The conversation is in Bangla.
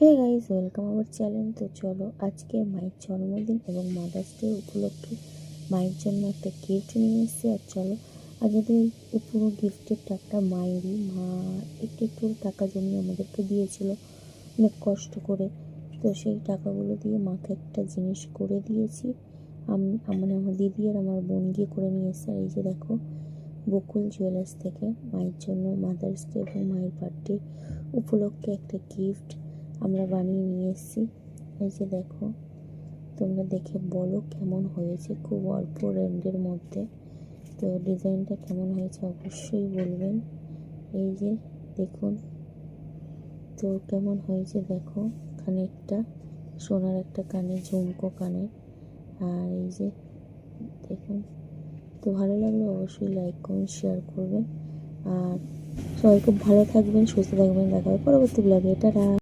Hey guys welcome our channel তো চলো, আজকে মায়ের জন্মদিন এবং মাদার্স ডে উপলক্ষে মায়ের জন্য একটা গিফট নিয়ে এসেছি। আর চলো তো এই পুরো গিফটের টাকাটা মায়েরই। মা একটু একটু টাকা জমিয়ে আমাদেরকে দিয়েছিল। অনেক কষ্ট করে। তো সেই টাকাগুলো দিয়ে মাকে একটা জিনিস করে দিয়েছি। আমি মানে আমার দিদি আর আমার বোন গিয়ে করে নিয়ে এসেছে। আর এই যে দেখো, বকুল জুয়েলার্স থেকে মায়ের জন্য মাদার্স ডে এবং মায়ের বার্থডে উপলক্ষে একটা গিফট আমরা বানিয়ে নিয়ে এসেছি। এই যে দেখো, তোমরা দেখে বলো কেমন হয়েছে খুব অল্প রেন্ডের মধ্যে। তো ডিজাইনটা কেমন হয়েছে অবশ্যই বলবেন। এই যে দেখুন, তো কেমন হয়েছে দেখো, কানেরটা, সোনার একটা কানে ঝুমকো কানের। আর এই যে দেখুন, তো ভালো লাগলে অবশ্যই লাইক কমেন্ট শেয়ার করবেন। আর সবাই খুব ভালো থাকবেন, সুস্থ থাকবেন, দেখা হবে পরবর্তী ব্লগে এটা